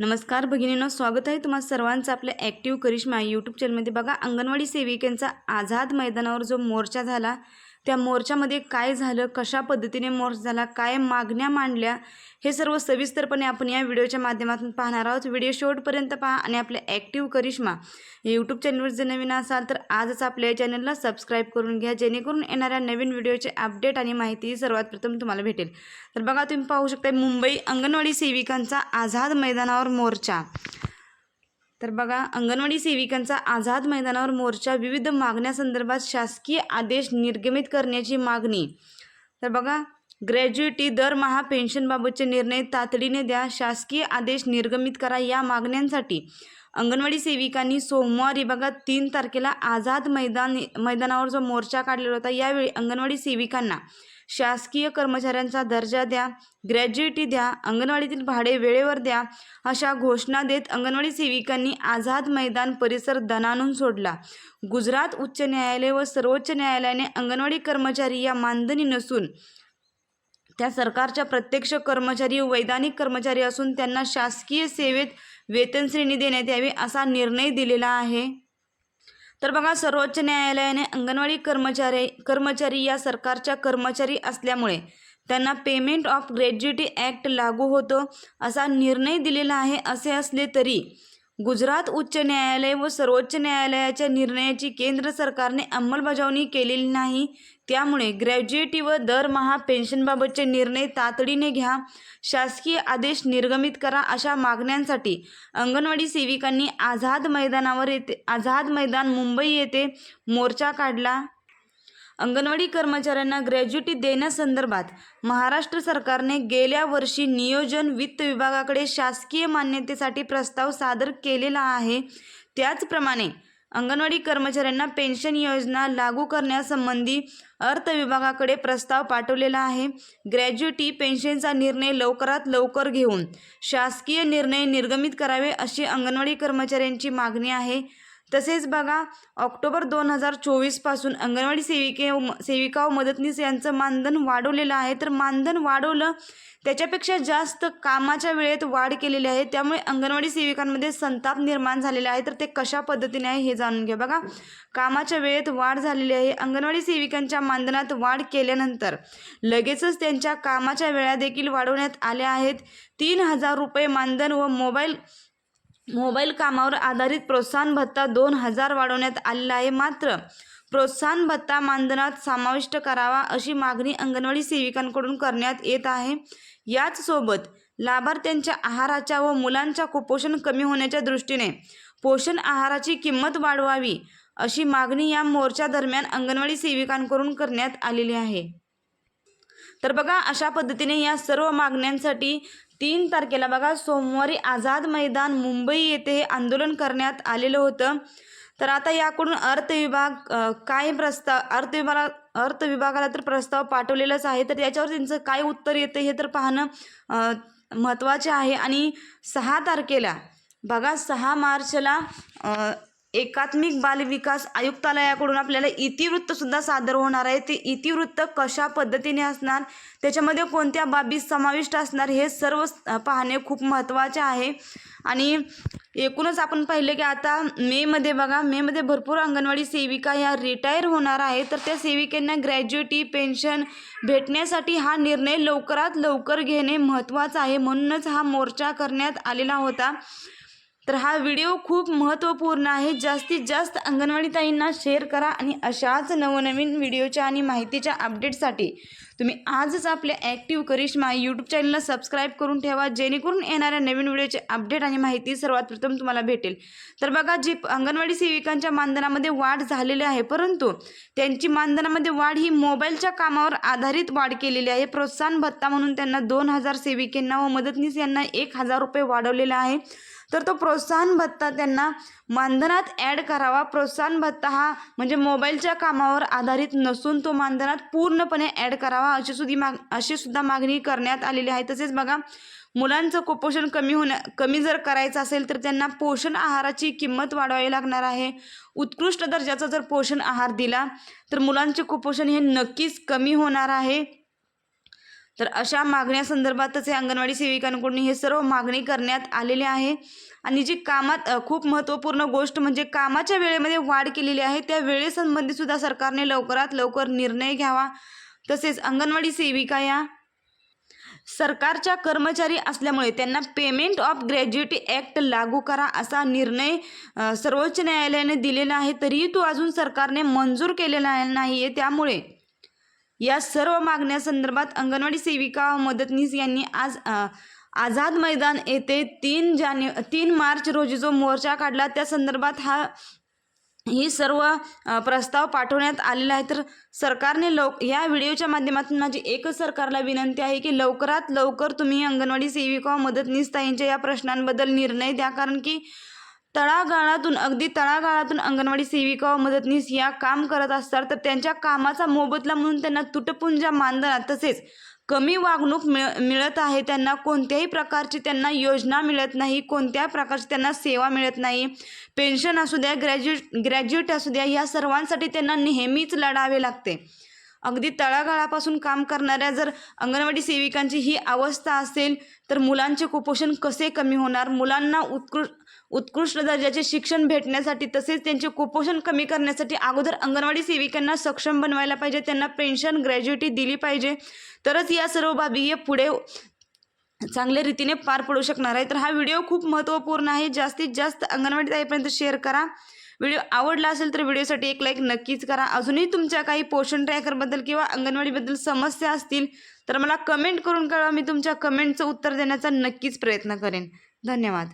नमस्कार भगिनीनं स्वागत आहे तुम्हा सर्वांचं आपल्या ॲक्टिव्ह करिश्मा यूट्यूब चॅनलमध्ये बघा अंगणवाडी सेविकांचा आझाद मैदानावर जो मोर्चा झाला त्या मोर्चामध्ये काय झालं कशा पद्धतीने मोर्चा झाला काय मागण्या मांडल्या हे सर्व सविस्तरपणे आपण या व्हिडिओच्या माध्यमातून पाहणार आहोत. व्हिडिओ शेवटपर्यंत पहा आणि आपल्या ॲक्टिव्ह करिश्मा या यूट्यूब चॅनलवर जर नवीन असाल तर आजच आपल्या चॅनलला सबस्क्राईब करून घ्या जेणेकरून येणाऱ्या नवीन व्हिडिओचे अपडेट आणि माहिती सर्वात प्रथम तुम्हाला भेटेल. तर बघा तुम्ही पाहू शकता मुंबई अंगणवाडी सेविकांचा आझाद मैदानावर मोर्चा. तर बघा अंगणवाडी सेविकांचा आझाद मैदानावर मोर्चा विविध मागण्यासंदर्भात शासकीय आदेश निर्गमित करण्याची मागणी. तर बघा ग्रॅज्युएटी दरमहा पेन्शनबाबतचे निर्णय तातडीने द्या शासकीय आदेश निर्गमित करा या मागण्यांसाठी अंगणवाडी सेविकांनी सोमवारी बघा तीन तारखेला आझाद मैदान मैदानावर जो मोर्चा काढलेला होता यावेळी अंगणवाडी सेविकांना शासकीय कर्मचाऱ्यांचा दर्जा द्या ग्रॅज्युएटी द्या अंगणवाडीतील भाडे वेळेवर द्या अशा घोषणा देत अंगणवाडी सेविकांनी आझाद मैदान परिसर दणानून सोडला. गुजरात उच्च न्यायालय व सर्वोच्च न्यायालयाने अंगणवाडी कर्मचारी या मानधनी नसून त्या सरकारच्या प्रत्यक्ष कर्मचारी वैधानिक कर्मचारी असून त्यांना शासकीय सेवेत वेतनश्रेणी देण्यात यावी असा निर्णय दिलेला आहे. तर बघा सर्वोच्च न्यायालयाने अंगणवाडी कर्मचारी कर्मचारी या सरकारच्या कर्मचारी असल्यामुळे त्यांना पेमेंट ऑफ ग्रॅज्युटी ॲक्ट लागू होतो असा निर्णय दिलेला आहे. असे असले तरी गुजरात उच्च न्यायालय व सर्वोच्च न्यायालयाच्या निर्णयाची केंद्र सरकारने अंमलबजावणी केलेली नाही. त्यामुळे ग्रॅज्युएटी व दरमहा पेन्शनबाबतचे निर्णय तातडीने घ्या. शासकीय आदेश निर्गमित करा अशा मागण्यांसाठी अंगणवाडी सेविकांनी आझाद मैदानावर येथे आझाद मैदान मुंबई येथे मोर्चा काढला. अंगणवाडी कर्मचाऱ्यांना ग्रॅज्युटी देण्यासंदर्भात महाराष्ट्र सरकारने गेल्या वर्षी नियोजन वित्त विभागाकडे शासकीय मान्यतेसाठी प्रस्ताव सादर केलेला आहे. त्याचप्रमाणे अंगणवाडी कर्मचाऱ्यांना पेन्शन योजना लागू करण्यासंबंधी अर्थ विभागाकडे प्रस्ताव पाठवलेला आहे. ग्रॅज्युटी पेन्शनचा निर्णय लवकरात लवकर घेऊन शासकीय निर्णय निर्गमित करावे अशी अंगणवाडी कर्मचाऱ्यांची मागणी आहे. तसेच बघा ऑक्टोबर दोन हजार चोवीसपासून अंगणवाडी सेविके सेविका व मदतनीस यांचं मानधन वाढवलेलं आहे. तर मानधन वाढवलं त्याच्यापेक्षा जास्त कामाच्या वेळेत वाढ केलेली आहे. त्यामुळे अंगणवाडी सेविकांमध्ये संताप निर्माण झालेला आहे. तर ते कशा पद्धतीने आहे हे जाणून घ्या. बघा कामाच्या वेळेत वाढ झालेली आहे. अंगणवाडी सेविकांच्या मानधनात वाढ केल्यानंतर लगेचच त्यांच्या कामाच्या वेळा देखील वाढवण्यात आल्या आहेत. तीन हजार रुपये मानधन व मोबाईल मोबाईल कामावर आधारित प्रोत्साहन भत्ता दोन हजार वाढवण्यात आलेला आहे. मात्र प्रोत्साहन भत्ता मानधनात समाविष्ट करावा अशी मागणी अंगणवाडी सेविकांकडून करण्यात येत आहे. याचसोबत लाभार्थ्यांच्या आहाराच्या व मुलांच्या कुपोषण कमी होण्याच्या दृष्टीने पोषण आहाराची किंमत वाढवावी अशी मागणी या मोर्चा दरम्यान अंगणवाडी सेविकांकडून करण्यात आलेली आहे. तर बघा अशा पद्धतीने या सर्व मागण्यांसाठी तीन तारखेला बघा सोमवारी आझाद मैदान मुंबई येथे हे आंदोलन करण्यात आलेलं होतं. तर आता याकडून अर्थ विभाग काय प्रस्ताव अर्थ विभागा अर्थ विभागाला तर प्रस्ताव पाठवलेलाच आहे. तर याच्यावर त्यांचं काय उत्तर येतं हे तर पाहणं महत्त्वाचे आहे. आणि सहा तारखेला बघा सहा मार्चला एकात्मिक बालविकास आयुक्तालयाकडून आपल्याला इतिवृत्तसुद्धा सादर होणार आहे. ते इतिवृत्त कशा पद्धतीने असणार? त्याच्यामध्ये कोणत्या बाबी समाविष्ट असणार? हे सर्व पाहणे खूप महत्त्वाचे आहे. आणि एकूणच आपण पाहिलं की आता मेमध्ये बघा मेमध्ये भरपूर अंगणवाडी सेविका ह्या रिटायर होणार आहे. तर त्या सेविकांना ग्रॅज्युएटी पेन्शन भेटण्यासाठी हा निर्णय लवकरात लवकर घेणे महत्त्वाचं आहे म्हणूनच हा मोर्चा करण्यात आलेला होता. तर हा व्हिडिओ खूप महत्त्वपूर्ण आहे. जास्तीत जास्त अंगणवाडी ताईंना शेअर करा आणि अशाच नवनवीन व्हिडिओच्या आणि माहितीच्या अपडेटसाठी तुम्ही आजच आपल्या ॲक्टिव्ह करिश्मा यूट्यूब चॅनलला सबस्क्राईब करून ठेवा. जेणेकरून येणाऱ्या नवीन व्हिडिओचे अपडेट आणि माहिती सर्वात प्रथम तुम्हाला भेटेल. तर बघा जी अंगणवाडी सेविकांच्या मानधनामध्ये वाढ झालेली आहे परंतु त्यांची मानधनामध्ये वाढ ही मोबाईलच्या कामावर आधारित वाढ केलेली आहे. प्रोत्साहन भत्ता म्हणून त्यांना दोन हजार सेविकांना व मदतनीस यांना एक हजार रुपये वाढवलेला आहे. तर तो प्रोत्साहन भत्ता त्यांना मानधनात ॲड करावा. प्रोत्साहन भत्ता हा म्हणजे मोबाईलच्या कामावर आधारित नसून तो मानधनात पूर्णपणे ॲड करावा अशी सुद्धी माग अशी सुद्धा मागणी करण्यात आलेली आहे. तसेच बघा मुलांचं कुपोषण कमी होण्या कमी जर करायचं असेल तर त्यांना पोषण आहाराची किंमत वाढवावी लागणार आहे. उत्कृष्ट दर्जाचा जर पोषण आहार दिला तर मुलांचे कुपोषण हे नक्कीच कमी होणार आहे. तर अशा मागण्यासंदर्भातच हे अंगणवाडी सेविकांकडून हे सर्व मागणी करण्यात आलेली आहे. आणि जी कामात खूप महत्त्वपूर्ण गोष्ट म्हणजे कामाच्या वेळेमध्ये वाढ केलेली आहे त्या वेळेसंबंधीसुद्धा सरकारने लवकरात लवकर निर्णय घ्यावा. तसेच अंगणवाडी सेविका या सरकारच्या कर्मचारी असल्यामुळे त्यांना पेमेंट ऑफ ग्रॅज्युएटी ॲक्ट लागू करा असा निर्णय सर्वोच्च न्यायालयाने दिलेला आहे. तरीही तो अजून सरकारने मंजूर केलेला नाही आहे. त्यामुळे या सर्व मागण्यासंदर्भात अंगणवाडी सेविका मदतनीस यांनी आज आझाद मैदान येथे तीन जाने तीन मार्च रोजी जो मोर्चा काढला त्या संदर्भात हा ही सर्व प्रस्ताव पाठवण्यात आलेला आहे. तर सरकारने लव या व्हिडिओच्या माध्यमातून माझी एकच सरकारला विनंती आहे की लवकरात लवकर तुम्ही अंगणवाडी सेविका मदतनीस ताईंच्या या प्रश्नांबद्दल निर्णय द्या. कारण की तळागाळातून अगदी तळागाळातून अंगणवाडी सेविका व मदतनीस या काम करत असतात तर त्यांच्या कामाचा मोबदला म्हणून त्यांना तुटपुंजा मानधनात तसेच कमी वागणूक मिळ मिळत आहे. त्यांना कोणत्याही प्रकारची त्यांना योजना मिळत नाही कोणत्या प्रकारची त्यांना सेवा मिळत नाही. पेन्शन असू द्या ग्रॅज्युएट ग्रॅज्युएट असू द्या या सर्वांसाठी त्यांना नेहमीच लढावे लागते. अगदी तळागाळापासून काम करणाऱ्या जर अंगणवाडी सेविकांची ही अवस्था असेल तर मुलांचे कुपोषण कसे कमी होणार? मुलांना उत्कृष्ट उत्कृष्ट दर्जाचे शिक्षण भेटण्यासाठी तसेच त्यांचे कुपोषण कमी करण्यासाठी अगोदर अंगणवाडी सेविकांना सक्षम बनवायला पाहिजे त्यांना पेन्शन ग्रॅज्युएटी दिली पाहिजे. तरच या सर्व बाबी हे पुढे चांगल्या रीतीने पार पडू शकणार आहे. तर हा व्हिडिओ खूप महत्त्वपूर्ण आहे. जास्तीत जास्त अंगणवाडी ताईपर्यंत शेअर करा. व्हिडिओ आवडला असेल तर व्हिडिओसाठी एक लाईक नक्कीच करा. अजूनही तुमच्या काही पोषण ट्रॅकरबद्दल किंवा अंगणवाडीबद्दल समस्या असतील तर मला कमेंट करून कळवा. मी तुमच्या कमेंटचं उत्तर देण्याचा नक्कीच प्रयत्न करेन. धन्यवाद.